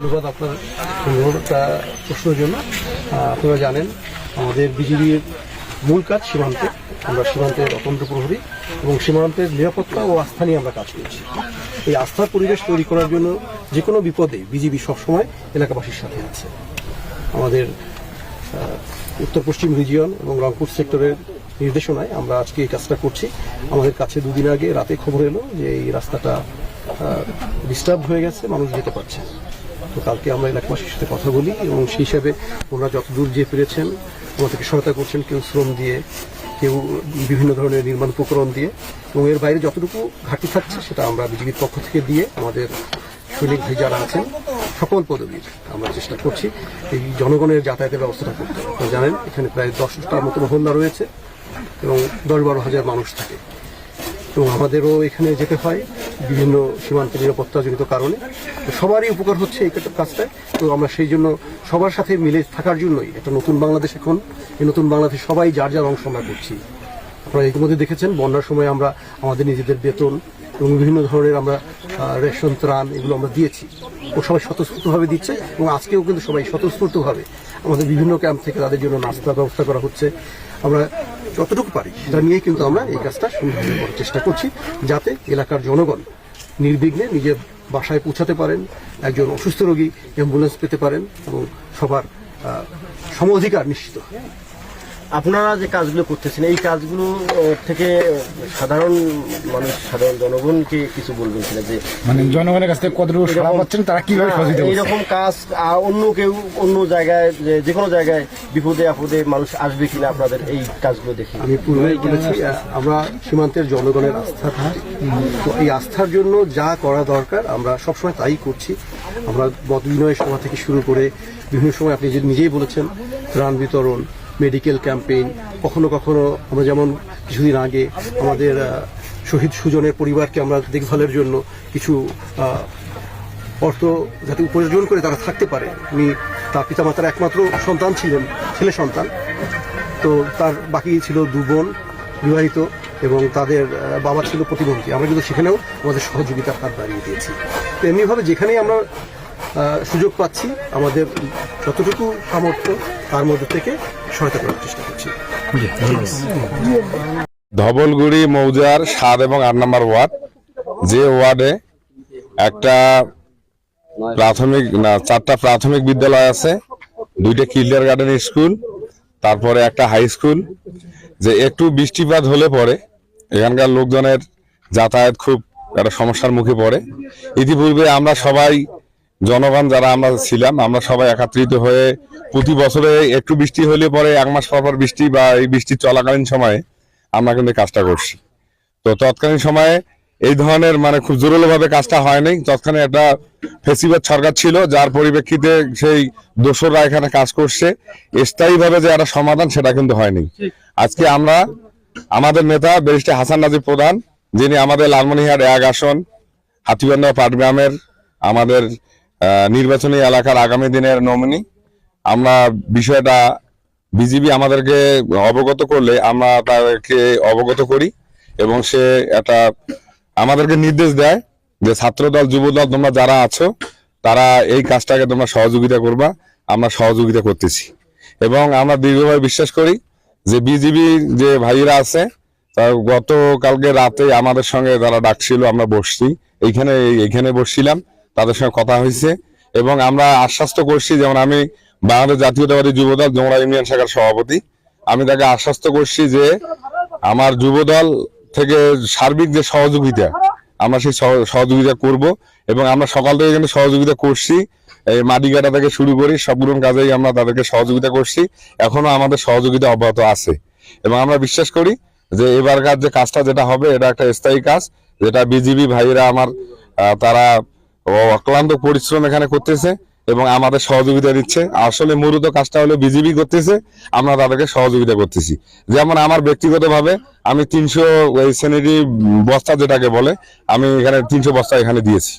ধন্যবাদ আপনার প্রশ্নের জন্য। আপনারা জানেন, আমাদের বিজিবির মূল কাজ সীমান্তে। আমরা সীমান্তের অতন্ত্র প্রহরী এবং সীমান্তের নিরাপত্তা ও আস্থা নিয়ে আমরা কাজ করছি। এই আস্থার পরিবেশ তৈরি করার জন্য যে কোনো বিপদে বিজিবি সবসময় এলাকাবাসীর সাথে আছে। আমাদের উত্তর পশ্চিম রিজিয়ন এবং রংপুর সেক্টরের নির্দেশনায় আমরা আজকে এই কাজটা করছি। আমাদের কাছে দুদিন আগে রাতে খবর এলো যে এই রাস্তাটা ডিস্টার্ব হয়ে গেছে, মানুষ যেতে পারছে। তো কালকে আমরা এলাকাবাসীর সাথে কথা বলি এবং সেই হিসাবে ওনারা যতদূর যে পেরেছেন ওনাদেরকে সহায়তা করছেন কেউ শ্রম দিয়ে, কেউ বিভিন্ন ধরনের নির্মাণ উপকরণ দিয়ে এবং এর বাইরে যতটুকু ঘাটতি থাকছে সেটা আমরা বিজেপির পক্ষ থেকে দিয়ে আমাদের সৈনিক ভাই যারা আছেন, সকল পদবীর আমরা চেষ্টা করছি এই জনগণের যাতায়াতের ব্যবস্থাটা করতে। জানেন, এখানে প্রায় দশটার মতো মহল্লা রয়েছে এবং দশ বারো হাজার মানুষ থাকে। এবং আমাদেরও এখানে যেতে হয়। বিভিন্ন সীমান্ত নিরাপত্তাজনিত কারণে। সবারই উপকার হচ্ছে এই কাজটায় তো আমরা সেই জন্য সবার সাথে মিলে থাকার জন্যই একটা নতুন বাংলাদেশ এখন, এই নতুন বাংলাদেশ সবাই যার যার অংশ আমরা করছি। আপনারা ইতিমধ্যে দেখেছেন, বন্যার সময় আমরা আমাদের নিজেদের বেতন এবং বিভিন্ন ধরনের আমরা রেশন, ত্রাণ এগুলো আমরা দিয়েছি। ও সবাই স্বতঃস্ফূর্তভাবে দিচ্ছে এবং আজকেও কিন্তু সবাই স্বতঃস্ফূর্তভাবে আমাদের বিভিন্ন ক্যাম্প থেকে তাদের জন্য নাস্তার ব্যবস্থা করা হচ্ছে। আমরা যতটুকু পারি সেটা নিয়ে কিন্তু আমরা এই কাজটা সুন্দরভাবে করার চেষ্টা করছি যাতে এলাকার জনগণ নির্বিঘ্নে নিজের বাসায় পৌঁছাতে পারেন একজন অসুস্থ রোগী অ্যাম্বুলেন্স পেতে পারেন এবং সবার আহ, সম অধিকার নিশ্চিত আপনারা যে কাজগুলো করতেছেন এই কাজগুলো থেকে সাধারণ মানুষ সাধারণ জনগণকে কিছু বলবেন কিনা যে মানে জনগণের কাছ থেকে কতটুকু সাড়া পাচ্ছেন তারা কীভাবে সহযোগিতা করছে এইরকম কাজ অন্য কেউ অন্য জায়গায় যে- যে কোনো জায়গায় বিপদে আপদে মানুষ আসবে কিনা আপনাদের এই কাজগুলো দেখে? আমি পূর্বেই বলেছি আমরা সীমান্তের জনগণের আস্থা থাকি। তো এই আস্থার জন্য যা করা দরকার আমরা সবসময় তাই করছি। আমরা মত বিনিময় সভা থেকে শুরু করে বিভিন্ন সময় আপনি যে নিজেই বলেছেন ত্রাণ বিতরণ মেডিকেল ক্যাম্পেইন। কখনো কখনো আমরা যেমন কিছুদিন আগে আমাদের শহীদ সুজনের পরিবারকে আমরা দেখভালের জন্য কিছু অর্থ যাতে উপার্জন করে তারা থাকতে পারে। উনি তার পিতামাতার একমাত্র সন্তান ছিলেন, ছেলে সন্তান। তো তার বাকি ছিল দু বোন বিবাহিত এবং তাদের বাবা ছিল প্রতিবন্ধী। আমরা কিন্তু সেখানেও আমাদের সহযোগিতার হাত বাড়িয়ে দিয়েছি। তো এমনিভাবে যেখানেই আমরা সুযোগ পাচ্ছি আমাদের যতটুকু সামর্থ্য তার মধ্যে থেকে সহায়তা করার চেষ্টা করছি। ধবলগুড়ি, মৌজার সাত এবং আট নম্বর ওয়ার্ড, যে ওয়ার্ডে একটা প্রাথমিক, না, চারটা প্রাথমিক বিদ্যালয় আছে, দুইটা কিল্ডার গার্ডেন স্কুল, তারপরে একটা হাই স্কুল, যে একটু বৃষ্টিপাত হলে পরে এখানকার লোকজনের যাতায়াত খুব একটা সমস্যার মুখে পড়ে। ইতিপূর্বে আমরা সবাই জনগণ যারা আমরা ছিলাম, আমরা সবাই একত্রিত হয়ে প্রতি বছরে একটু বৃষ্টি হলে পরে এক মাস পর পর বৃষ্টি বা এই বৃষ্টি চলাকালীন সময়ে আমরা কিন্তু কাজটা করছি। তো তৎকালীন সময়ে এই ধরনের মানে খুব জোরালো ভাবে কাজটা হয়নি। তৎক্ষণে একটা ফেসিবাদ সরকার ছিল, যার পরিপ্রেক্ষিতে সেই দোসররা এখানে কাজ করছে। স্থায়ী ভাবে যে একটা সমাধান সেটা কিন্তু হয়নি। আজকে আমরা আমাদের নেতা ব্যারিস্টার হাসান নাজিব প্রধান, যিনি আমাদের লালমনিহাট এক আসন, হাতিবান্ধা পাটগ্রামের আমাদের নির্বাচনী এলাকার আগামী দিনের নমিনি আমরা বিষয়টা বিজিবি আমাদেরকে অবগত করলে আমরা তাদেরকে অবগত করি এবং সে একটা আমাদেরকে নির্দেশ দেয় যে ছাত্রদল, যুবদল, তোমরা যারা আছো, তারা এই কাজটাকে তোমরা সহযোগিতা করবা, আমরা সহযোগিতা করতেছি। এবং আমরা দীর্ঘভাবে বিশ্বাস করি যে বিজিবি যে ভাইরা আছে গতকালকে রাতে আমাদের সঙ্গে তারা ডাকছিল, আমরা বসছি। এইখানে এইখানে বসছিলাম। তাদের সঙ্গে কথা হয়েছে এবং আমরা আশ্বস্ত করছি, যেমন আমি বাংলাদেশ জাতীয়তাবাদী যুবদল জমরা ইউনিয়ন শাখার সভাপতি, আমি তাকে আশ্বস্ত করছি যে আমার যুবদল থেকে সার্বিক যে সহযোগিতা, আমরা সেই সহ- সহযোগিতা করব এবং আমরা সকাল থেকে কিন্তু সহযোগিতা করছি। এই মাটি কাটা থেকে শুরু করি সবগুলো কাজেই আমরা তাদেরকে সহযোগিতা করছি। এখনও আমাদের সহযোগিতা অব্যাহত আছে এবং আমরা বিশ্বাস করি যে এবারকার যে কাজটা যেটা হবে, এটা একটা স্থায়ী কাজ। যেটা বিজিবি ভাইয়েরা আমার তারা অক্লান্ত পরিশ্রম এখানে করতেছে এবং আমাদের সহযোগিতা দিচ্ছে। আসলে মূলত কাজটা হলো বিজিবি করতেছে, আমরা তাদেরকে সহযোগিতা করতেছি। যেমন আমার ব্যক্তিগতভাবে আমি তিনশো স্যানিটারি বস্তা যেটাকে বলে, আমি এখানে তিনশো বস্তা এখানে দিয়েছি।